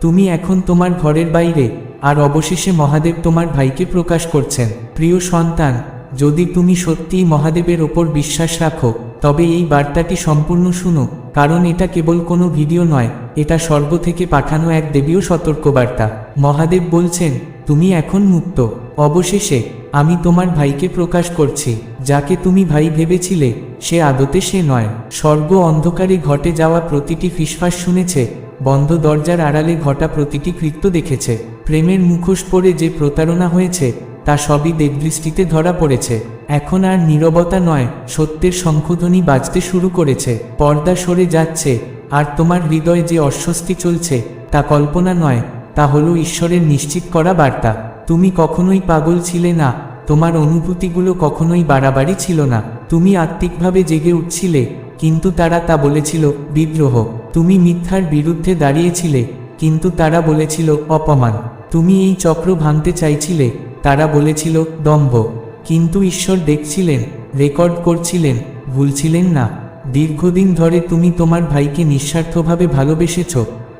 তুমি এখন তোমার ঘরের বাইরে, আর অবশেষে মহাদেব তোমার ভাইকে প্রকাশ করছেন। প্রিয় সন্তান, যদি তুমি সত্যিই মহাদেবের ওপর বিশ্বাস রাখো, তবে এই বার্তাটি সম্পূর্ণ শুনো, কারণ এটা কেবল কোনো ভিডিও নয়, এটা স্বর্গ থেকে পাঠানো এক দেবীয় সতর্কবার্তা। মহাদেব বলছেন, তুমি এখন মুক্ত। অবশেষে, আমি তোমার ভাইকে প্রকাশ করছি, যাকে তুমি ভাই ভেবেছিলে, সে আদতে সে নয়। স্বর্গ অন্ধকারে ঘটে যাওয়া প্রতিটি ফিসফাস শুনেছে বন্ধ দরজার আড়ালে ঘটা প্রতিটি কৃত্য দেখেছে। প্রেমের মুখোশ পরে যে প্রতারণা হয়েছে, তা সবই দেবদৃষ্টিতে ধরা পড়েছে। এখন আর নীরবতা নয়, সত্যের শঙ্খধ্বনি বাজতে শুরু করেছে। পর্দা সরে যাচ্ছে, আর তোমার হৃদয়ে যে অস্বস্তি চলছে, তা কল্পনা নয়, তা হলো ঈশ্বরের নিশ্চিত করা বার্তা। তুমি কখনোই পাগল ছিলে না, তোমার অনুভূতিগুলো কখনোই বাড়াবাড়ি ছিল না। তুমি আত্মিকভাবে জেগে উঠছিলে, কিন্তু তারা তা বলেছিল, বিদ্রোহ। তুমি মিথ্যার বিরুদ্ধে দাঁড়িয়েছিলে, কিন্তু তারা বলেছিল, অপমান। তুমি এই চক্র ভাঙতে চাইছিলে, তারা বলেছিল, দম্ভ। কিন্তু ঈশ্বর দেখছিলেন, রেকর্ড করছিলেন, ভুলছিলেন না। দীর্ঘদিন ধরে তুমি তোমার ভাইকে নিঃস্বার্থভাবে ভালোবেসেছ।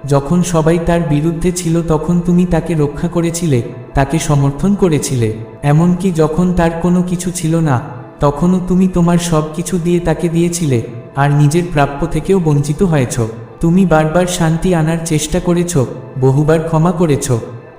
যখন সবাই তার বিরুদ্ধে ছিল, তখন তুমি তাকে রক্ষা করেছিলে, তাকে সমর্থন করেছিলে। এমনকি যখন তার কোনো কিছু ছিল না তখনও তুমি তোমার সব কিছু দিয়ে তাকে দিয়েছিলে, আর নিজের প্রাপ্য থেকেও বঞ্চিত হয়েছ। তুমি বারবার শান্তি আনার চেষ্টা করেছ, বহুবার ক্ষমা করেছ,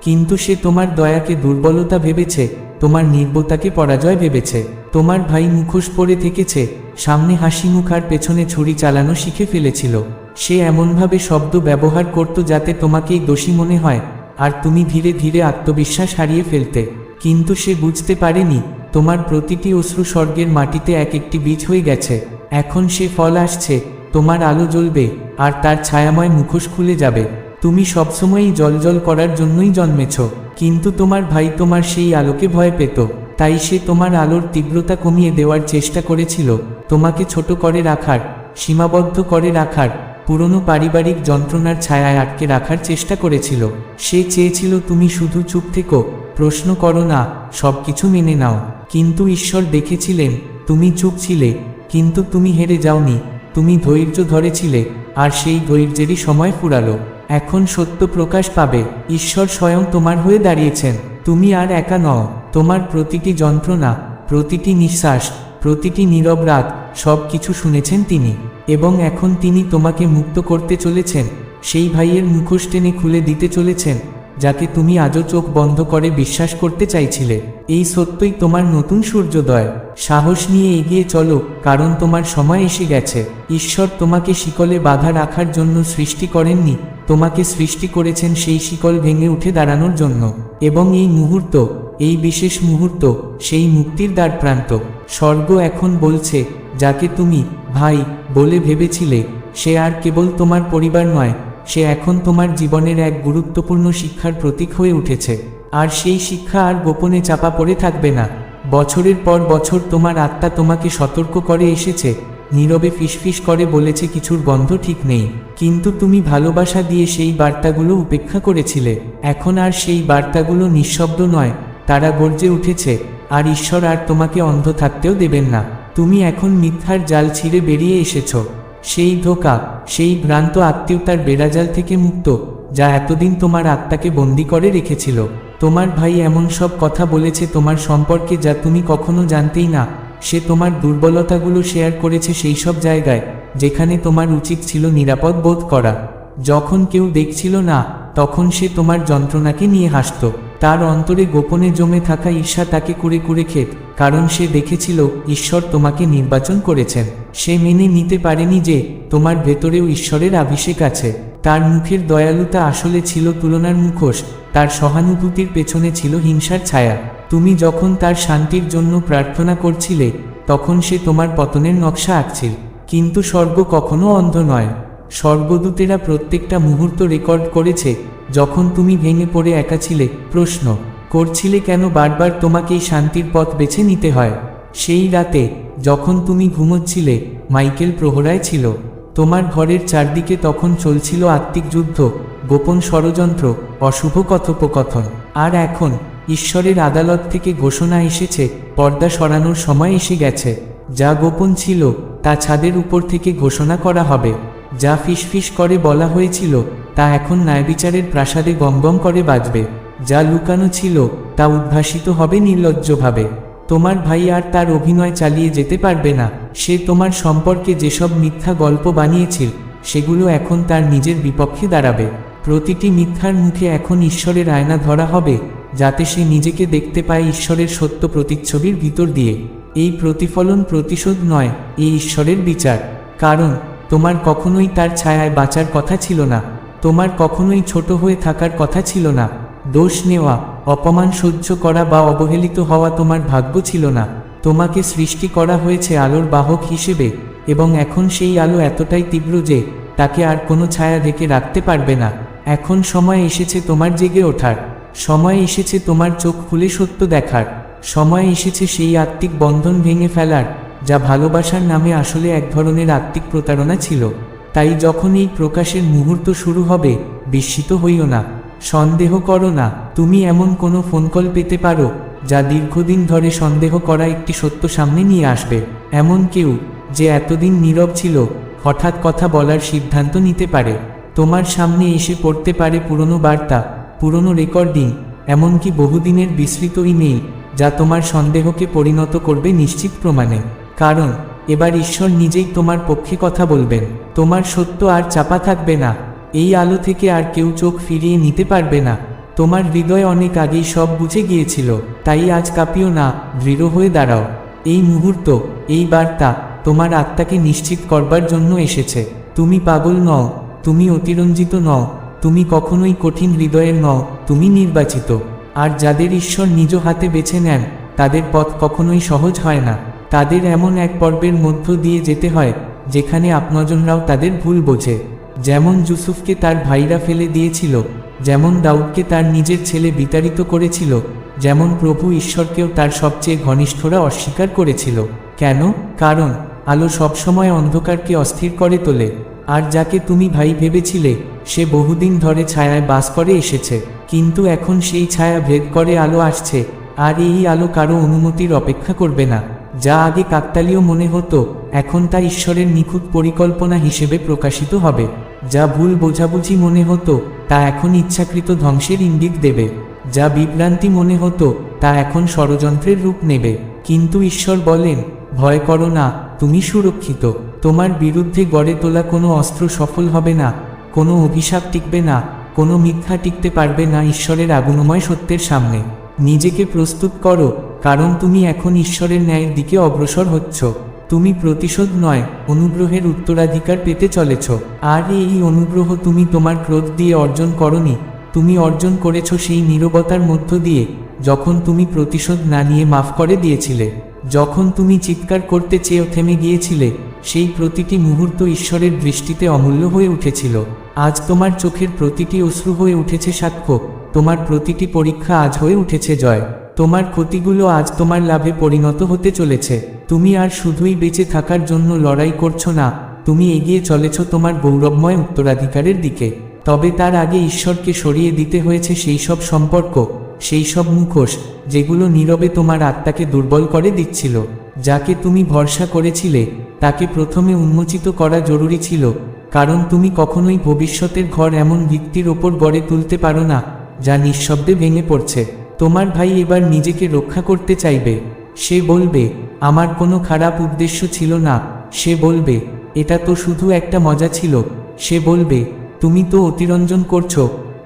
কিন্তু সে তোমার দয়াকে দুর্বলতা ভেবেছে, তোমার নির্বতাকে পরাজয় ভেবেছে, তোমার ভাই মুখোশ পরে থেকেছে, সামনে হাসি মুখার পেছনে ছুরি চালানো শিখে ফেলেছিল। সে এমনভাবে শব্দ ব্যবহার করত যাতে তোমাকেই দোষী মনে হয়, আর তুমি ধীরে ধীরে আত্মবিশ্বাস হারিয়ে ফেলতে, কিন্তু সে বুঝতে পারেনি তোমার প্রতিটি অশ্রু স্বর্গের মাটিতে এক একটি বীজ হয়ে গেছে। এখন সে ফল আসছে, তোমার আলো জ্বলবে, আর তার ছায়াময় মুখোশ খুলে যাবে। তুমি সবসময়ই জলজল করার জন্যই জন্মেছ, কিন্তু তোমার ভাই তোমার সেই আলোকে ভয় পেত। তাই সে তোমার আলোর তীব্রতা কমিয়ে দেওয়ার চেষ্টা করেছিল। তোমাকে ছোট করে রাখার, সীমাবদ্ধ করে রাখার, পুরনো পারিবারিক যন্ত্রণার ছায়ায় আটকে রাখার চেষ্টা করেছিল। সে চেয়েছিল তুমি শুধু চুপ থেকো প্রশ্ন করো না সব কিছু মেনে নাও। কিন্তু ঈশ্বর দেখেছিলেন, তুমি চুপ ছিলে, কিন্তু তুমি হেরে যাওনি, তুমি ধৈর্য ধরেছিলে, আর সেই ধৈর্যেরই সময় ফুরালো। এখন সত্য প্রকাশ পাবে, ঈশ্বর স্বয়ং তোমার হয়ে দাঁড়িয়েছেন। তুমি আর একা নও, তোমার প্রতিটি যন্ত্রণা, প্রতিটি নিঃশ্বাস, প্রতিটি নীরব রাত সব কিছু শুনেছেন তিনি। এবং এখন তিনি তোমাকে মুক্ত করতে চলেছেন, সেই ভাইয়ের মুখোশ টেনে খুলে দিতে চলেছেন। যাকে তুমি আজও চোখ বন্ধ করে বিশ্বাস করতে চাইছিলে। এই সত্যই তোমার নতুন সূর্যোদয়। সাহস নিয়ে এগিয়ে চলো, কারণ তোমার সময় এসে গেছে। ঈশ্বর তোমাকে শিকলে বাধা রাখার জন্য সৃষ্টি করেননি। তোমাকে সৃষ্টি করেছেন সেই শিকল ভেঙে উঠে দাঁড়ানোর জন্য। এবং এই মুহূর্ত, এই বিশেষ মুহূর্ত, সেই মুক্তির দ্বার প্রান্ত। স্বর্গ এখন বলছে, যাকে তুমি ভাই বলে ভেবেছিলে, সে আর কেবল তোমার পরিবার নয় সে এখন তোমার জীবনের এক গুরুত্বপূর্ণ শিক্ষার প্রতীক হয়ে উঠেছে। আর সেই শিক্ষা আর গোপনে চাপা পড়ে থাকবে না। বছরের পর বছর তোমার আত্মা তোমাকে সতর্ক করে এসেছে। নীরবে ফিসফিস করে বলেছে কিছুর গন্ধ ঠিক নেই। কিন্তু তুমি ভালোবাসা দিয়ে সেই বার্তাগুলো উপেক্ষা করেছিলে। এখন আর সেই বার্তাগুলো নিঃশব্দ নয়। তারা গর্জে উঠেছে, আর ঈশ্বর আর তোমাকে অন্ধ থাকতেও দেবেন না। তুমি এখন মিথ্যার জাল ছিঁড়ে বেরিয়ে এসেছ। সেই ধোকা, সেই ভ্রান্ত আত্মীয়তার বেড়াজাল থেকে মুক্ত, যা এতদিন তোমার আত্মাকে বন্দি করে রেখেছিল। তোমার ভাই এমন সব কথা বলেছে তোমার সম্পর্কে যা তুমি কখনো জানতেই না। সে তোমার দুর্বলতাগুলো শেয়ার করেছে সেই সব জায়গায়, যেখানে তোমার উচিত ছিল নিরাপদ বোধ করা। যখন কেউ দেখছিল না, তখন সে তোমার যন্ত্রণাকে নিয়ে হাসত। তার অন্তরে গোপনে জমে থাকা ঈর্ষা তাকে কুড়ে কুড়ে খেত। কারণ সে দেখেছিল ঈশ্বর তোমাকে নির্বাচন করেছেন। সে মেনে নিতে পারেনি যে তোমার ভেতরেও ঈশ্বরের আভিষেক আছে। তার মুখের দয়ালুতা আসলে ছিল তুলনার মুখোশ, তার সহানুভূতির পেছনে ছিল হিংসার ছায়া। তুমি যখন তার শান্তির জন্য প্রার্থনা করছিলে, তখন সে তোমার পতনের নকশা আঁকছিল। কিন্তু স্বর্গ কখনো অন্ধ নয়। স্বর্গদূতেরা প্রত্যেকটা মুহূর্ত রেকর্ড করেছে, যখন তুমি ভেঙে পড়ে একা ছিলে, প্রশ্ন। করছিলে কেন বারবার তোমাকে এই শান্তির পথ বেছে নিতে হয়? সেই রাতে, যখন তুমি ঘুমোচ্ছিলে, মাইকেল প্রহরায় ছিল। তোমার ঘরের চারদিকে তখন চলছিল আত্মিক যুদ্ধ, গোপন ষড়যন্ত্র, অশুভ কথোপকথন। আর এখন, ঈশ্বরের আদালত থেকে ঘোষণা এসেছে, পর্দা সরানোর সময় এসে গেছে। যা গোপন ছিল, তা ছাদের উপর থেকে ঘোষণা করা হবে। যা ফিসফিস করে বলা হয়েছিল, তা তা এখন ন্যায়বিচারের প্রাসাদে গমগম করে বাজবে। যা লুকানো ছিল তা উদ্ভাসিত হবে নির্লজ্জভাবে। তোমার ভাই আর তার অভিনয় চালিয়ে যেতে পারবে না। সে তোমার সম্পর্কে যেসব মিথ্যা গল্প বানিয়েছিল সেগুলো এখন তার নিজের বিপক্ষে দাঁড়াবে। প্রতিটি মিথ্যার মুখে এখন ঈশ্বরের আয়না ধরা হবে, যাতে সে নিজেকে দেখতে পায় ঈশ্বরের সত্য প্রতিচ্ছবির ভিতর দিয়ে। এই প্রতিফলন প্রতিশোধ নয় এই ঈশ্বরের বিচার। কারণ, তোমার কখনোই তার ছায়ায় বাঁচার কথা ছিল না। তোমার কখনোই ছোট হয়ে থাকার কথা ছিল না। দোষ নেওয়া, অপমান সহ্য করা বা অবহেলিত হওয়া তোমার ভাগ্য ছিল না। তোমাকে সৃষ্টি করা হয়েছে আলোর বাহক হিসেবে, এবং এখন সেই আলো এতটাই তীব্র যে, তাকে আর কোনো ছায়া ঢেকে রাখতে পারবে না। এখন সময় এসেছে তোমার জেগে ওঠার। সময় এসেছে তোমার চোখ খুলে সত্য দেখার। সময় এসেছে সেই আত্মিক বন্ধন ভেঙে ফেলার, যা ভালোবাসার নামে আসলে এক ধরনের আত্মিক প্রতারণা ছিল। তাই যখন এই প্রকাশের মুহূর্ত শুরু হবে, বিস্মিত হইও না। সন্দেহ করো না, তুমি এমন কোনো ফোন কল পেতে পারো, যা দীর্ঘদিন ধরে সন্দেহ করা একটি সত্য সামনে নিয়ে আসবে। এমন কেউ, যে এতদিন নীরব ছিল, হঠাৎ কথা বলার সিদ্ধান্ত নিতে পারে। তোমার সামনে এসে পড়তে পারে পুরনো বার্তা, পুরনো রেকর্ডিং এমনকি বহুদিনের বিস্তৃত ইমেইল যা তোমার সন্দেহকে পরিণত করবে নিশ্চিত প্রমাণে। কারণ, এবার ঈশ্বর নিজেই তোমার পক্ষে কথা বলবেন। তোমার সত্য আর চাপা থাকবে না। এই আলো থেকে আর কেউ চোখ ফিরিয়ে নিতে পারবে না। তোমার হৃদয় অনেক আগেই সব বুঝে গিয়েছিল, তাই আজ কাঁপিও না, দৃঢ় হয়ে দাঁড়াও। এই মুহূর্ত, এই বার্তা তোমার আত্মাকে নিশ্চিত করবার জন্য এসেছে। তুমি পাগল নও, তুমি অতিরঞ্জিত নও, তুমি কখনোই কঠিন হৃদয়ের নও, তুমি নির্বাচিত। আর যাদের ঈশ্বর নিজ হাতে বেছে নেন, তাদের পথ কখনোই সহজ হয় না। তাদের এমন এক পর্বের মধ্য দিয়ে যেতে হয়, যেখানে আপনজনরাও তাদের ভুল বোঝে। যেমন ইউসুফকে তার ভাইরা ফেলে দিয়েছিল, যেমন দাউদকে তার নিজের ছেলে বিতাড়িত করেছিল, যেমন প্রভু ঈশ্বরকেও তার সবচেয়ে ঘনিষ্ঠরা অস্বীকার করেছিল। কেন? কারণ, আলো সবসময় অন্ধকারকে অস্থির করে তোলে, আর যাকে তুমি ভাই ভেবেছিলে, সে বহুদিন ধরে ছায়ায় বাস করে এসেছে, কিন্তু এখন সেই ছায়া ভেদ করে আলো আসছে, আর এই আলো কারও অনুমতির অপেক্ষা করবে না। যা আগে কাকতালীয় মনে হতো, এখন তা ঈশ্বরের নিখুঁত পরিকল্পনা হিসেবে প্রকাশিত হবে। যা ভুল বোঝাবুঝি মনে হতো, তা এখন ইচ্ছাকৃত ধ্বংসের ইঙ্গিত দেবে। যা বিভ্রান্তি মনে হতো, তা এখন ষড়যন্ত্রের রূপ নেবে। কিন্তু ঈশ্বর বলেন, ভয় করো না, তুমি সুরক্ষিত। তোমার বিরুদ্ধে গড়ে তোলা কোনো অস্ত্র সফল হবে না, কোনো অভিশাপ টিকবে না, কোনো মিথ্যা টিকতে পারবে না ঈশ্বরের আগুনময় সত্যের সামনে। নিজেকে প্রস্তুত করো, কারণ তুমি এখন ঈশ্বরের ন্যায়ের দিকে অগ্রসর হচ্ছ। তুমি প্রতিশোধ নয়, অনুগ্রহের উত্তরাধিকার পেতে চলেছ। আর এই অনুগ্রহ তুমি তোমার ক্রোধ দিয়ে অর্জন করনি, তুমি অর্জন করেছ সেই নীরবতার মধ্য দিয়ে, যখন তুমি প্রতিশোধ না নিয়ে মাফ করে দিয়েছিলে। যখন তুমি চিৎকার করতে চেয়েও থেমে গিয়েছিলে, সেই প্রতিটি মুহূর্ত ঈশ্বরের দৃষ্টিতে অমূল্য হয়ে উঠেছিল। আজ তোমার চোখের প্রতিটি অশ্রু হয়ে উঠেছে সাক্ষ্য, তোমার প্রতিটি পরীক্ষা আজ হয়ে উঠেছে জয়। তোমার ক্ষতিগুলো আজ তোমার লাভে পরিণত হতে চলেছে। তুমি আর শুধুই বেঁচে থাকার জন্য লড়াই করছ না। তুমি এগিয়ে চলেছ তোমার গৌরবময় উত্তরাধিকারের দিকে। তবে তার আগে ঈশ্বরকে সরিয়ে দিতে হয়েছে সেই সব সম্পর্ক, সেই সব মুখোশ, যেগুলো নীরবে তোমার আত্মাকে দুর্বল করে দিচ্ছিল। যাকে তুমি ভরসা করেছিলে, তাকে প্রথমে উন্মোচিত করা জরুরি ছিল, কারণ তুমি কখনোই ভবিষ্যতের ঘর এমন ভিত্তির ওপর গড়ে তুলতে পারো না, যা নিঃশব্দে ভেঙে পড়ছে। তোমার ভাই এবার নিজেকে রক্ষা করতে চাইবে। সে বলবে, আমার কোনো খারাপ উদ্দেশ্য ছিল না। সে বলবে, এটা তো শুধু একটা মজা ছিল। সে বলবে, তুমি তো অতিরঞ্জন করছ।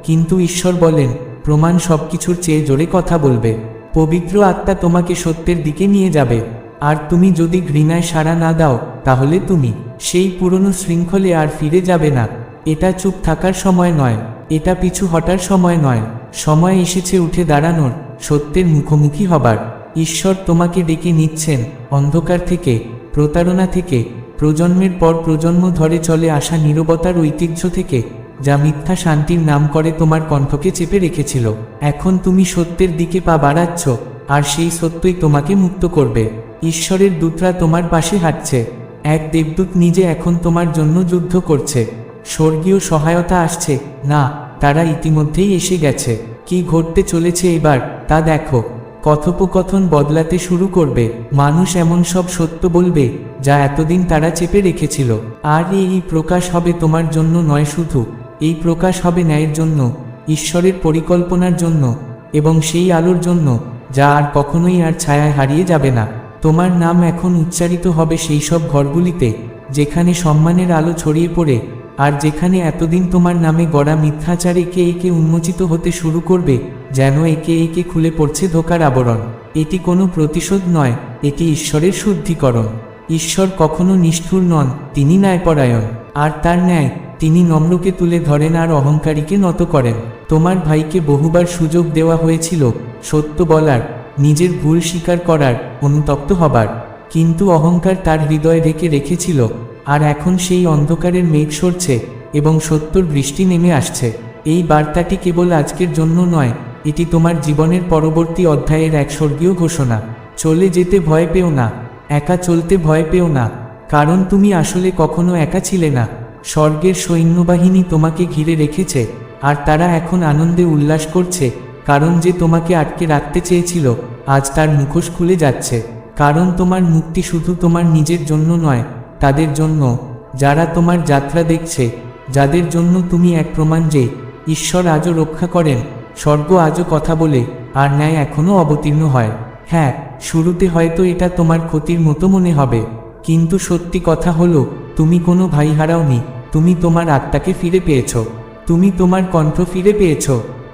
কিন্তু ঈশ্বর বলেন, প্রমাণ সবকিছুর চেয়ে জোরে কথা বলবে। পবিত্র আত্মা তোমাকে সত্যের দিকে নিয়ে যাবে। আর তুমি যদি ঘৃণায় সাড়া না দাও, তাহলে তুমি সেই পুরনো শৃঙ্খলে আর ফিরে যাবে না। এটা চুপ থাকার সময় নয়। এটা পিছু হটার সময় নয়, সময় এসেছে উঠে দাঁড়ানোর, সত্যের মুখোমুখি হবার। ঈশ্বর তোমাকে ডেকে নিচ্ছেন, অন্ধকার থেকে, প্রতারণা থেকে, প্রজন্মের পর প্রজন্ম ধরে চলে আসা নীরবতার ঐতিহ্য থেকে, যা মিথ্যা শান্তির নাম করে তোমার কণ্ঠকে চেপে রেখেছিল। এখন তুমি সত্যের দিকে পা বাড়াচ্ছ, আর সেই সত্যই তোমাকে মুক্ত করবে। ঈশ্বরের দূতরা তোমার পাশে হাঁটছে। এক দেবদূত নিজে এখন তোমার জন্য যুদ্ধ করছে। স্বর্গীয় সহায়তা আসছে। না, তারা ইতিমধ্যেই এসে গেছে। কি ঘটতে চলেছে এবার, তা দেখো। কথোপকথন বদলাতে শুরু করবে। মানুষ এমন সব সত্য বলবে, যা এতদিন তারা চেপে রেখেছিল। আর এই প্রকাশ হবে তোমার জন্য নয় শুধু। এই প্রকাশ হবে ন্যায়ের জন্য, ঈশ্বরের পরিকল্পনার জন্য, এবং সেই আলোর জন্য, যা আর কখনোই আর ছায়ায় হারিয়ে যাবে না। তোমার নাম এখন উচ্চারিত হবে সেই সব ঘরগুলিতে, যেখানে সম্মানের আলো ছড়িয়ে পড়ে আর যেখানে এতদিন তোমার নামে গড়া মিথ্যাচার একে একে উন্মোচিত হতে শুরু করবে, যেন একে একে খুলে পড়ছে ধোকার আবরণ। এটি কোনো প্রতিশোধ নয়, এটি ঈশ্বরের শুদ্ধিকরণ। ঈশ্বর কখনো নিষ্ঠুর নন, তিনি ন্যায়পরায়ণ। আর তার ন্যায়, তিনি নম্রকে তুলে ধরেন আর অহংকারীকে নত করেন। তোমার ভাইকে বহুবার সুযোগ দেওয়া হয়েছিল, সত্য বলার, নিজের ভুল স্বীকার করার, অনুতপ্ত হবার। কিন্তু অহংকার তার হৃদয়ে ঢেকে রেখেছিল আর এখন সেই অন্ধকারের মেঘ সরছে এবং সত্যর বৃষ্টি নেমে আসছে। এই বার্তাটি কেবল আজকের জন্য নয়, এটি তোমার জীবনের পরবর্তী অধ্যায়ের এক স্বর্গীয় ঘোষণা। চলে যেতে ভয় পেও না, একা চলতে ভয় পেও না, কারণ তুমি আসলে কখনো একা ছিলে না। স্বর্গের সৈন্যবাহিনী তোমাকে ঘিরে রেখেছে, আর তারা এখন আনন্দে উল্লাস করছে, কারণ যে তোমাকে আটকে রাখতে চেয়েছিল, আজ তার মুখোশ খুলে যাচ্ছে। কারণ তোমার মুক্তি শুধু তোমার নিজের জন্য নয় তাদের জন্য যারা তোমার যাত্রা দেখছে, যাদের জন্য তুমি এক প্রমাণ যে ঈশ্বর আজও রক্ষা করেন, স্বর্গ আজও কথা বলে, আর ন্যায় এখনও অবতীর্ণ হয়। হ্যাঁ শুরুতে হয়তো এটা তোমার ক্ষতির মতো মনে হবে, কিন্তু সত্যি কথা হলো, তুমি কোনো ভাই হারাওনি, তুমি তোমার আত্মাকে ফিরে পেয়েছ, তুমি তোমার কণ্ঠ ফিরে পেয়েছ,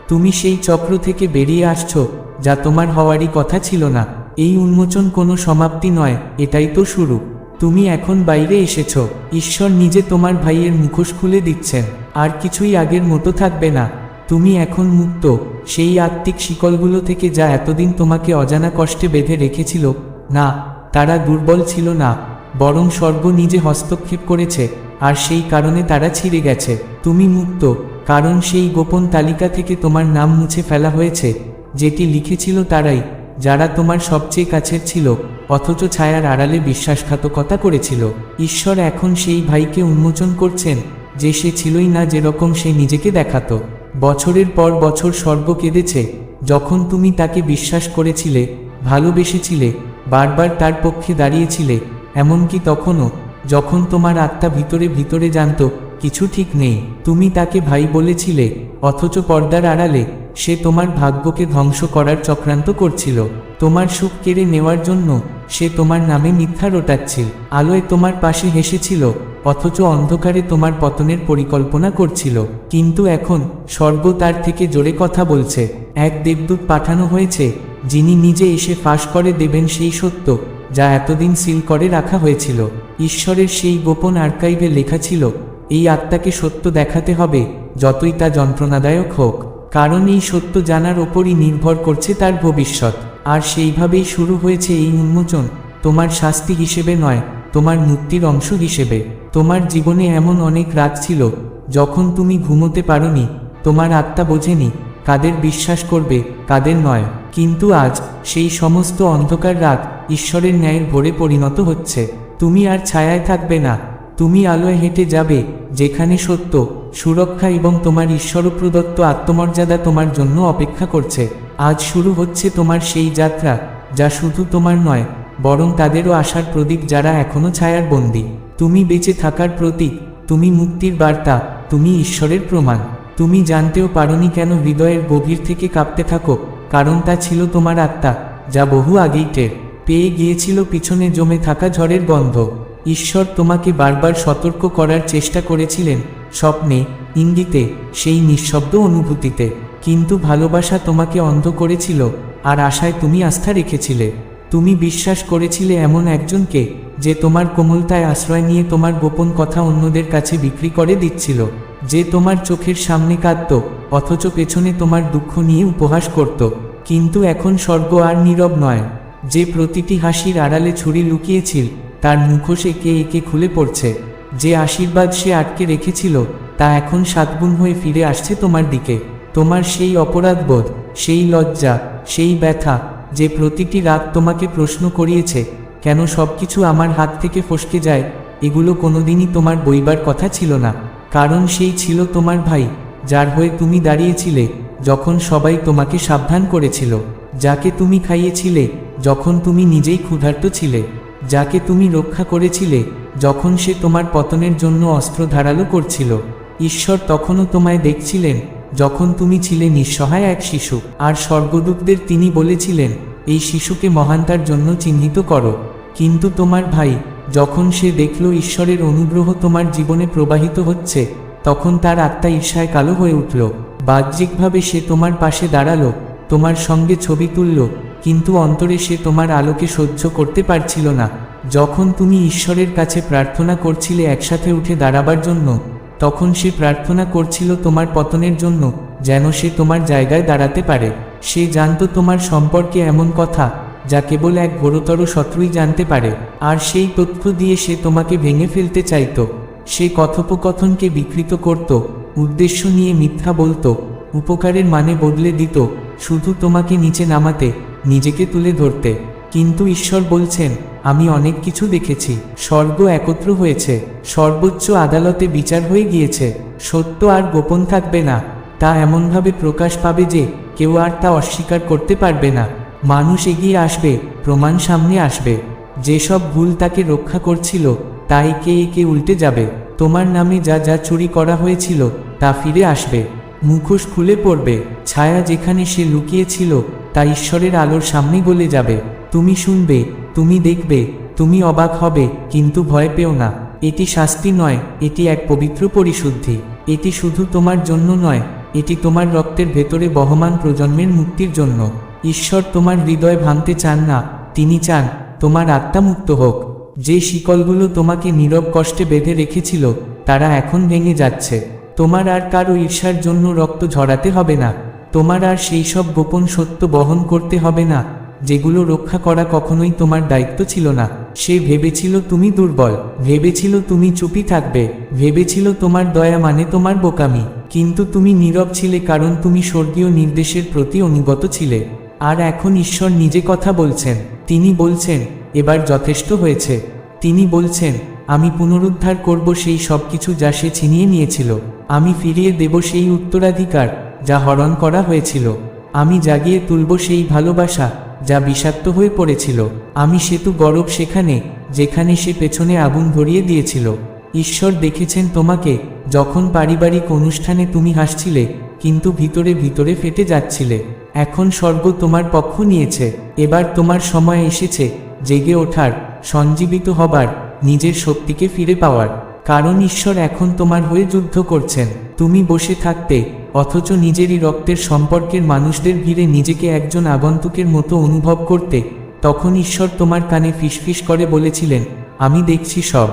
তুমি সেই চক্র থেকে বেরিয়ে আসছো, যা তোমার হওয়ারই কথা ছিল না। এই উন্মোচন কোনো সমাপ্তি নয়, এটাই তো শুরু। তুমি এখন বাইরে এসেছ। ঈশ্বর নিজে তোমার ভাইয়ের মুখোশ খুলে দিচ্ছেন। আর কিছুই আগের মতো থাকবে না। তুমি এখন মুক্ত। সেই আত্মিক শিকলগুলো থেকে যা এতদিন তোমাকে অজানা কষ্টে বেঁধে রেখেছিল, না, তারা দুর্বল ছিল না। বরং স্বর্গ নিজে হস্তক্ষেপ করেছে। আর সেই কারণে তারা ছিঁড়ে গেছে। তুমি মুক্ত। কারণ সেই গোপন তালিকা থেকে তোমার নাম মুছে ফেলা হয়েছে। যেটি লিখেছিল তারাই। যারা তোমার সবচেয়ে কাছের ছিল, অথচ ছায়ার আড়ালে বিশ্বাসঘাতকতা করেছিল। ঈশ্বর এখন সেই ভাইকে উন্মোচন করছেন, যে সে ছিলই না যেরকম সে নিজেকে দেখাতো। বছরের পর বছর স্বর্গ কেঁদেছে, যখন তুমি তাকে বিশ্বাস করেছিলে, ভালোবেসেছিলে, বারবার তার পক্ষে দাঁড়িয়েছিলে, এমনকি তখনও, যখন তোমার আত্মা ভিতরে ভিতরে জানতো কিছু ঠিক নেই। তুমি তাকে ভাই বলেছিলে, অথচ পর্দার আড়ালে সে তোমার ভাগ্যকে ধ্বংস করার চক্রান্ত করছিল। তোমার সুখ কেড়ে নেওয়ার জন্য সে তোমার নামে মিথ্যা রটাচ্ছিল। আলোয় তোমার পাশে হেসেছিল, অথচ অন্ধকারে তোমার পতনের পরিকল্পনা করছিল। কিন্তু এখন স্বর্গ তার থেকে জোরে কথা বলছে। এক দেবদূত পাঠানো হয়েছে, যিনি নিজে এসে ফাঁস করে দেবেন সেই সত্য, যা এতদিন সিল করে রাখা হয়েছিল। ঈশ্বরের সেই গোপন আর্কাইভে লেখা ছিল এই আত্মাকে সত্য দেখাতে হবে, যতই তা যন্ত্রণাদায়ক হোক। কারণ এই সত্য জানার ওপরই নির্ভর করছে তার ভবিষ্যৎ। আর সেইভাবেই শুরু হয়েছে এই উন্মোচন, তোমার শাস্তি হিসেবে নয়, তোমার মুক্তির অংশ হিসেবে। তোমার জীবনে এমন অনেক রাত ছিল, যখন তুমি ঘুমোতে পারোনি, তোমার আত্মা বোঝেনি, কাদের বিশ্বাস করবে, কাদের নয়। কিন্তু আজ, সেই সমস্ত অন্ধকার রাত ঈশ্বরের ন্যায়ের ভোরে পরিণত হচ্ছে। তুমি আর ছায়ায় থাকবে না। তুমি আলোয় হেঁটে যাবে, যেখানে সত্য, সুরক্ষা এবং তোমার ঈশ্বর প্রদত্ত আত্মমর্যাদা তোমার জন্য অপেক্ষা করছে। আজ শুরু হচ্ছে তোমার সেই যাত্রা, যা শুধু তোমার নয়, বরং তাদেরও আশার প্রদীপ যারা এখনও ছায়ার বন্দী। তুমি বেঁচে থাকার প্রতীক, তুমি মুক্তির বার্তা, তুমি ঈশ্বরের প্রমাণ। তুমি জানতেও পারোনি কেন হৃদয়ের গভীর থেকে কাঁপতে থাকো, কারণ তা ছিল তোমার আত্মা, যা বহু আগেই টের। পেয়ে গিয়েছিল পিছনে জমে থাকা ঝড়ের গন্ধ। ঈশ্বর তোমাকে বারবার সতর্ক করার চেষ্টা করেছিলেন স্বপ্নে, ইঙ্গিতে, সেই নিঃশব্দ অনুভূতিতে। কিন্তু ভালোবাসা তোমাকে অন্ধ করেছিল আর আশায় তুমি আস্থা রেখেছিলে। তুমি বিশ্বাস করেছিলে এমন একজনকে যে তোমার কোমলতায় আশ্রয় নিয়ে তোমার গোপন কথা অন্যদের কাছে বিক্রি করে দিচ্ছিল। যে তোমার চোখের সামনে কাঁদত, অথচ পেছনে তোমার দুঃখ নিয়ে উপহাস করত। কিন্তু এখন স্বর্গ আর নীরব নয়। যে প্রতিটি হাসির আড়ালে ছুরি লুকিয়েছিল তার মুখোশ একে একে খুলে পড়ছে। যে আশীর্বাদ সে আটকে রেখেছিল, তা এখন সাতগুণ হয়ে ফিরে আসছে তোমার দিকে। তোমার সেই অপরাধবোধ, সেই লজ্জা, সেই ব্যথা, যে প্রতিটি রাত তোমাকে প্রশ্ন করিয়েছে, কেন সব কিছু আমার হাত থেকে ফসকে যায়, এগুলো কোনোদিনই তোমার বইবার কথা ছিল না। কারণ সেই ছিল তোমার ভাই, যার হয়ে তুমি দাঁড়িয়েছিলে, যখন সবাই তোমাকে সাবধান করেছিল, যাকে তুমি খাইয়েছিলে, যখন তুমি নিজেই ক্ষুধার্ত ছিলে। যাকে তুমি রক্ষা করেছিলে, যখন সে তোমার পতনের জন্য অস্ত্র ধারালো করছিল। ঈশ্বর তখনও তোমায় দেখছিলেন, যখন তুমি ছিলে নিঃসহায় এক শিশু। আর স্বর্গদূতদের তিনি বলেছিলেন, এই শিশুকে মহানতার জন্য চিহ্নিত করো। কিন্তু তোমার ভাই, যখন সে দেখল ঈশ্বরের অনুগ্রহ তোমার জীবনে প্রবাহিত হচ্ছে, তখন তার আত্মা ঈর্ষায় কালো হয়ে উঠল। বাহ্যিকভাবে সে তোমার পাশে দাঁড়াল, তোমার সঙ্গে ছবি তুলল কিন্তু অন্তরে সে তোমার আলোকে সহ্য করতে পারছিল না। যখন তুমি ঈশ্বরের কাছে প্রার্থনা করছিলে একসাথে উঠে দাঁড়াবার জন্য, তখন সে প্রার্থনা করছিল তোমার পতনের জন্য, যেন সে তোমার জায়গায় দাঁড়াতে পারে। সে জানতো তোমার সম্পর্কে এমন কথা, যা কেবল এক ঘোরতর শত্রুই জানতে পারে, আর সেই তথ্য দিয়ে সে তোমাকে ভেঙে ফেলতে চাইতো। সে কথোপকথনকে বিকৃত করত, উদ্দেশ্য নিয়ে মিথ্যা বলতো, উপকারের মানে বদলে দিত, শুধু তোমাকে নিচে নামাতে নিজেকে তুলে ধরতে। কিন্তু ঈশ্বর বলছেন, আমি অনেক কিছু দেখেছি। স্বর্গ একত্র হয়েছে। সর্বোচ্চ আদালতে বিচার হয়ে গিয়েছে। সত্য আর গোপন থাকবে না। তা এমনভাবে প্রকাশ পাবে যে, কেউ আর তা অস্বীকার করতে পারবে না। মানুষ এগিয়ে আসবে, প্রমাণ সামনে আসবে। যেসব ভুল তাকে রক্ষা করছিল, তাই কে একে উল্টে যাবে। তোমার নামে যা যা চুরি করা হয়েছিল, তা ফিরে আসবে। মুখোশ খুলে পড়বে। ছায়া যেখানে সে লুকিয়েছিল, তা ঈশ্বরের আলোর সামনে গলে যাবে। তুমি শুনবে, তুমি দেখবে, তুমি অবাক হবে, কিন্তু ভয় পেও না। এটি শাস্তি নয়, এটি এক পবিত্র পরিশুদ্ধি। এটি শুধু তোমার জন্য নয়, এটি তোমার রক্তের ভেতরে বহমান প্রজন্মের মুক্তির জন্য। ঈশ্বর তোমার হৃদয় ভাঙতে চান না, তিনি চান, তোমার আত্মা মুক্ত হোক। যে শিকলগুলো তোমাকে নীরব কষ্টে বেঁধে রেখেছিল, তারা এখন ভেঙে যাচ্ছে। তোমার আর কারও ঈর্ষার জন্য রক্ত ঝরাতে হবে না। তোমার আর সেই সব গোপন সত্য বহন করতে হবে না। যেগুলো রক্ষা করা কখনোই তোমার দায়িত্ব ছিল না। সে ভেবেছিল তুমি দুর্বল, ভেবেছিল তুমি চুপি থাকবে, ভেবেছিল তোমার দয়া মানে তোমার বোকামি। কিন্তু তুমি নীরব ছিলে কারণ তুমি স্বর্গীয় নির্দেশের প্রতি অনুগত ছিলে। আর এখন ঈশ্বর নিজে কথা বলছেন। তিনি বলছেন, এবার যথেষ্ট হয়েছে। তিনি বলছেন আমি পুনরুদ্ধার করব সেই সব কিছু যা সে ছিনিয়ে নিয়েছিল। আমি ফিরিয়ে দেব সেই উত্তরাধিকার যা হরণ করা হয়েছিল। আমি জাগিয়ে তুলব সেই ভালোবাসা যা বিষাক্ত হয়ে পড়েছিল। আমি সেতু গরব সেখানে, যেখানে সে পেছনে আগুন ধরিয়ে দিয়েছিল। ঈশ্বর দেখেছেন তোমাকে, যখন পারিবারিক অনুষ্ঠানে তুমি হাসছিলে, কিন্তু ভিতরে ভিতরে ফেটে যাচ্ছিলে। এখন স্বর্গ তোমার পক্ষ নিয়েছে। এবার তোমার সময় এসেছে, জেগে ওঠার, সঞ্জীবিত হবার। নিজের শক্তিকে ফিরে পাওয়ার। কারণ ঈশ্বর এখন তোমার হয়ে যুদ্ধ করছেন। তুমি বসে থাকতে, অথচ নিজেরই রক্তের সম্পর্কের মানুষদের ভিড়ে নিজেকে একজন আগন্তুকের মতো অনুভব করতে, তখন ঈশ্বর তোমার কানে ফিসফিস করে বলেছিলেন, আমি দেখছি সব।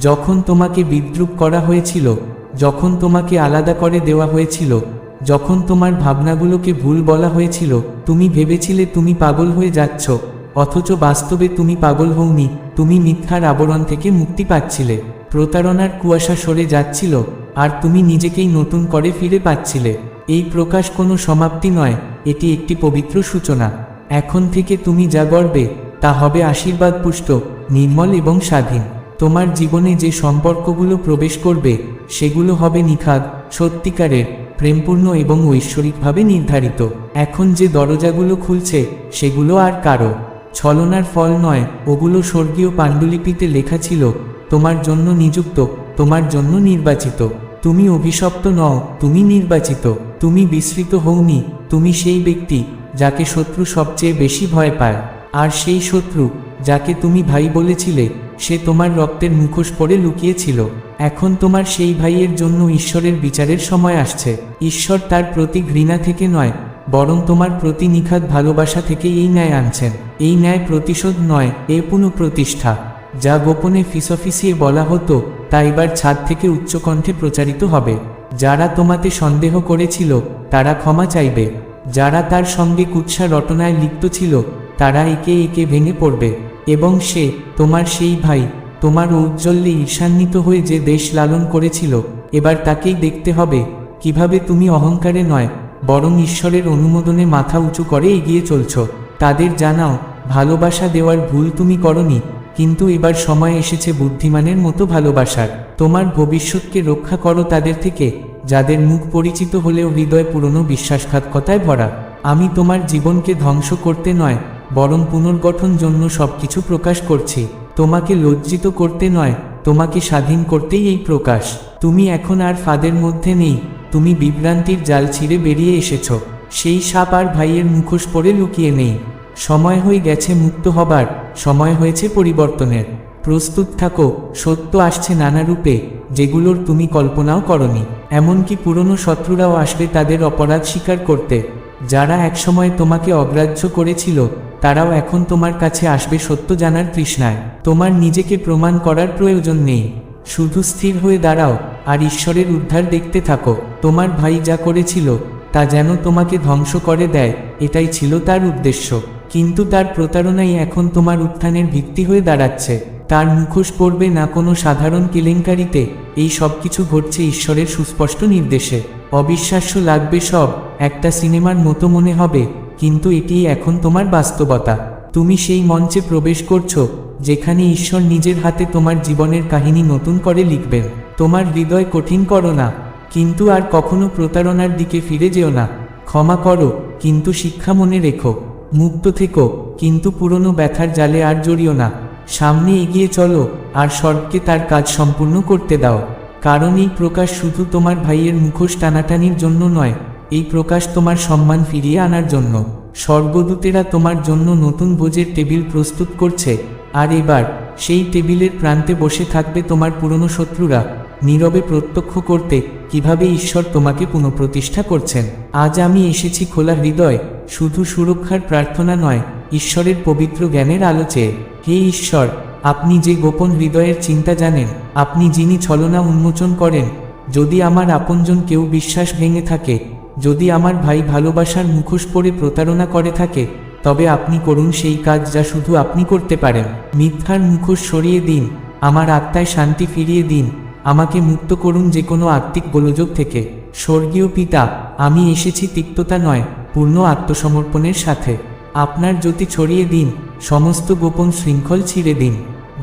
যখন তোমাকে বিদ্রুপ করা হয়েছিল, যখন তোমাকে আলাদা করে দেওয়া হয়েছিল, যখন তোমার ভাবনাগুলোকে ভুল বলা হয়েছিল, তুমি ভেবেছিলে তুমি পাগল হয়ে যাচ্ছ। অথচ বাস্তবে তুমি পাগল হওনি তুমি মিথ্যার আবরণ থেকে মুক্তি পাচ্ছিলে। প্রতারণার কুয়াশা সরে যাচ্ছিল, আর তুমি নিজেকেই নতুন করে ফিরে পাচ্ছিলে। এই প্রকাশ কোনো সমাপ্তি নয়, এটি একটি পবিত্র সূচনা। এখন থেকে তুমি যা গর্বে তা হবে আশীর্বাদ পুষ্ট, নির্মল এবং স্বাধীন। তোমার জীবনে যে সম্পর্কগুলো প্রবেশ করবে, সেগুলো হবে নিখাদ, সত্যিকারের, প্রেমপূর্ণ এবং ঐশ্বরিকভাবে নির্ধারিত। এখন যে দরজাগুলো খুলছে, সেগুলো আর কারও। ছলনার ফল নয়, ওগুলো স্বর্গীয় পাণ্ডুলিপিতে লেখা ছিল, তোমার জন্য নিযুক্ত, তোমার জন্য নির্বাচিত। তুমি অভিশপ্ত নও, তুমি নির্বাচিত। তুমি বিস্মৃত হওনি, তুমি সেই ব্যক্তি, যাকে শত্রু সবচেয়ে বেশি ভয় পায়। আর সেই শত্রু, যাকে তুমি ভাই বলেছিলে, সে তোমার রক্তের মুখোশ পরে লুকিয়েছিল। এখন তোমার সেই ভাইয়ের জন্য ঈশ্বরের বিচারের সময় আসছে। ঈশ্বর তার প্রতি ঘৃণা থেকে নয় বরং তোমার প্রতি নিখাত ভালোবাসা থেকে এই ন্যায় আনছেন। এই ন্যায় প্রতিশোধ নয়, এ পুনঃপ্রতিষ্ঠা। যা গোপনে ফিসফিসিয়ে বলা হতো, তা এবার ছাদ থেকে উচ্চকণ্ঠে প্রচারিত হবে। যারা তোমাতে সন্দেহ করেছিল, তারা ক্ষমা চাইবে। যারা তার সঙ্গে কুৎসা রটনায় লিপ্ত ছিল, তারা একে একে ভেঙে পড়বে। এবং সে, তোমার সেই ভাই, তোমার ঔজ্জ্বল্যে ঈর্ষান্বিত হয়ে যে দেশ লালন করেছিল, এবার তাকেই দেখতে হবে, কীভাবে তুমি অহংকারে নয় বরং ঈশ্বরের অনুমোদনে মাথা উঁচু করে এগিয়ে চলছ। তাদের জানাও, ভালোবাসা দেওয়ার ভুল তুমি করনি, কিন্তু এবার সময় এসেছে বুদ্ধিমানের মতো ভালোবাসার। তোমার ভবিষ্যৎকে রক্ষা করো তাদের থেকে, যাদের মুখ পরিচিত হলেও হৃদয় পুরনো বিশ্বাসঘাতকতায় ভরা। আমি তোমার জীবনকে ধ্বংস করতে নয়, বরং পুনর্গঠন জন্য সবকিছু প্রকাশ করছি। তোমাকে লজ্জিত করতে নয়, তোমাকে স্বাধীন করতেই এই প্রকাশ। তুমি এখন আর ফাঁদের মধ্যে নেই তুমি বিভ্রান্তির জাল ছিঁড়ে বেরিয়ে এসেছ। সেই সাপ আর ভাইয়ের মুখোশ পরে লুকিয়ে নেই। সময় হয়ে গেছে মুক্ত হবার, সময় হয়েছে পরিবর্তনের। প্রস্তুত থাকো, সত্য আসছে নানা রূপে, যেগুলোর তুমি কল্পনাও করনি। এমনকি পুরনো শত্রুরাও আসবে তাদের অপরাধ স্বীকার করতে। যারা একসময় তোমাকে অগ্রাহ্য করেছিল, তারাও এখন তোমার কাছে আসবে সত্য জানার তৃষ্ণায়। তোমার নিজেকে প্রমাণ করার প্রয়োজন নেই। শুধু স্থির হয়ে দাঁড়াও, আর ঈশ্বরের উদ্ধার দেখতে থাকো। তোমার ভাই যা করেছিল, তা যেন তোমাকে ধ্বংস করে দেয়, এটাই ছিল তার উদ্দেশ্য। কিন্তু তার প্রতারণাই এখন তোমার উত্থানের ভিত্তি হয়ে দাঁড়াচ্ছে। তার মুখোশ পড়বে না কোনো সাধারণ কেলেঙ্কারিতে। এই সব কিছু ঘটছে ঈশ্বরের সুস্পষ্ট নির্দেশে। অবিশ্বাস্য লাগবে সব, একটা সিনেমার মতো মনে হবে, কিন্তু এটিই এখন তোমার বাস্তবতা। তুমি সেই মঞ্চে প্রবেশ করছ যেখানে ঈশ্বর নিজের হাতে তোমার জীবনের কাহিনী নতুন করে লিখবেন। তোমার হৃদয় কঠিন করো না, কিন্তু আর কখনো প্রতারণার দিকে ফিরে যেও না। ক্ষমা করো, কিন্তু শিক্ষা মনে রেখো। মুক্ত থেকো, কিন্তু পুরনো ব্যথার জালে আর জড়িও না। সামনে এগিয়ে চলো, আর স্বর্গকে তার কাজ সম্পূর্ণ করতে দাও। কারণ এই প্রকাশ শুধু তোমার ভাইয়ের মুখোশ টানাটানির জন্য নয়, এই প্রকাশ তোমার সম্মান ফিরিয়ে আনার জন্য। স্বর্গদূতেরা তোমার জন্য নতুন ভোজের টেবিল প্রস্তুত করছে। আর এবার, সেই টেবিলের প্রান্তে বসে থাকবে তোমার পুরনো শত্রুরা। নীরবে প্রত্যক্ষ করতে কীভাবে ঈশ্বর তোমাকে পুনঃপ্রতিষ্ঠা করছেন? আজ আমি এসেছি খোলা হৃদয়, শুধু সুরক্ষার প্রার্থনা নয়, ঈশ্বরের পবিত্র জ্ঞানের আলো চেয়ে। হে ঈশ্বর, আপনি যে গোপন হৃদয়ের চিন্তা জানেন, আপনি যিনি ছলনা উন্মোচন করেন, যদি আমার আপনজন কেউ বিশ্বাস ভেঙে থাকে, যদি আমার ভাই ভালোবাসার মুখোশ পরে প্রতারণা করে থাকে তবে আপনি করুন সেই কাজ যা শুধু আপনি করতে পারেন। মিথ্যার মুখোশ সরিয়ে দিন, আমার আত্মায় শান্তি ফিরিয়ে দিন, আমাকে মুক্ত করুন যে কোনো আত্মিক গোলযোগ থেকে। স্বর্গীয় পিতা, আমি এসেছি তিক্ততা নয়, পূর্ণ আত্মসমর্পণের সাথে। আপনার জ্যোতি ছড়িয়ে দিন, সমস্ত গোপন শৃঙ্খল ছিঁড়ে দিন।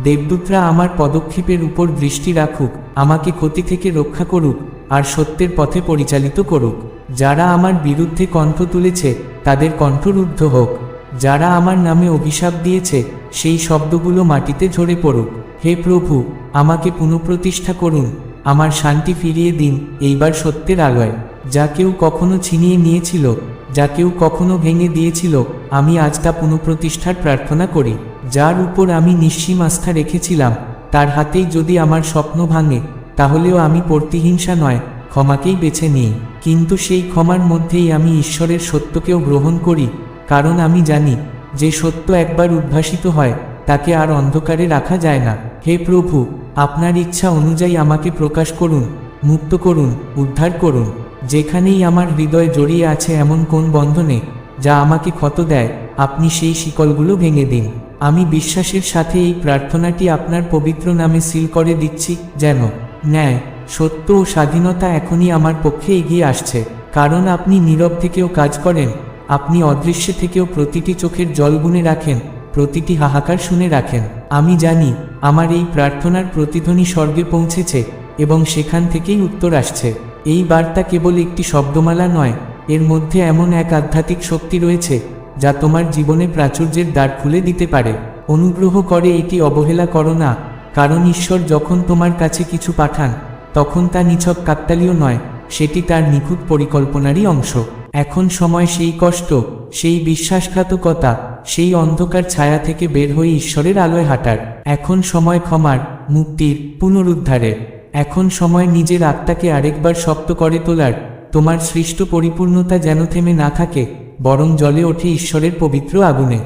দেবদূতরা আমার পদক্ষেপের উপর দৃষ্টি রাখুক, আমাকে ক্ষতি থেকে রক্ষা করুক, আর সত্যের পথে পরিচালিত করুক। যারা আমার বিরুদ্ধে কণ্ঠ তুলেছে, তাদের কণ্ঠরুদ্ধ হোক। যারা আমার নামে অভিশাপ দিয়েছে, সেই শব্দগুলো মাটিতে ঝরে পড়ুক। হে প্রভু, আমাকে পুনঃপ্রতিষ্ঠা করুন। আমার শান্তি ফিরিয়ে দিন, এইবার সত্যের আলোয়। যা কেউ কখনো ছিনিয়ে নিয়েছিল, যা কেউ কখনো ভেঙে দিয়েছিল, আমি আজ তা পুনঃপ্রতিষ্ঠার প্রার্থনা করি। যার উপর আমি নিঃসীম আস্থা রেখেছিলাম, তার হাতেই যদি আমার স্বপ্ন ভাঙে, তাহলেও আমি প্রতিহিংসা নয়, ক্ষমাকেই বেছে নিই। কিন্তু সেই ক্ষমার মধ্যেই আমি ঈশ্বরের সত্যকেও গ্রহণ করি। কারণ আমি জানি, যে সত্য একবার উদ্ভাসিত হয়, তাকে আর অন্ধকারে রাখা যায় না। হে প্রভু, আপনার ইচ্ছা অনুযায়ী আমাকে প্রকাশ করুন, মুক্ত করুন, উদ্ধার করুন। যেখানেই আমার হৃদয় জড়িয়ে আছে এমন কোন বন্ধনে, যা আমাকে ক্ষত দেয়, আপনি সেই শিকলগুলো ভেঙে দিন। আমি বিশ্বাসের সাথে এই প্রার্থনাটি আপনার পবিত্র নামে সিল করে দিচ্ছি, যেন ন্যায়, সত্য ও স্বাধীনতা এখনই আমার পক্ষে এগিয়ে আসছে। কারণ আপনি নীরব থেকেও কাজ করেন আপনি অদৃশ্য থেকেও প্রতিটি চোখের জল গুনে রাখেন, প্রতিটি হাহাকার শুনে রাখেন। আমি জানি, আমার এই প্রার্থনার প্রতিধ্বনি স্বর্গে পৌঁছেছে এবং সেখান থেকেই উত্তর আসছে। এই বার্তা কেবল একটি শব্দমালা নয়, এর মধ্যে এমন এক আধ্যাত্মিক শক্তি রয়েছে, যা তোমার জীবনে প্রাচুর্যের দ্বার খুলে দিতে পারে। অনুগ্রহ করে এটি অবহেলা করো না, কারণ ঈশ্বর যখন তোমার কাছে কিছু পাঠান, তখন তা নিছক কাকতালীয় নয়, সেটি তার নিখুঁত পরিকল্পনারই অংশ। এখন সময় সেই কষ্ট, সেই বিশ্বাসঘাতকতা, সেই অন্ধকার ছায়া থেকে বের হয়ে ঈশ্বরের আলোয় হাঁটার। এখন সময় ক্ষমার, মুক্তির, পুনরুদ্ধারের। এখন সময় নিজের আত্মাকে আরেকবার শক্ত করে তোলার। তোমার সৃষ্ট পরিপূর্ণতা যেন থেমে না থাকে, বরং জলে ওঠে ঈশ্বরের পবিত্র আগুনে।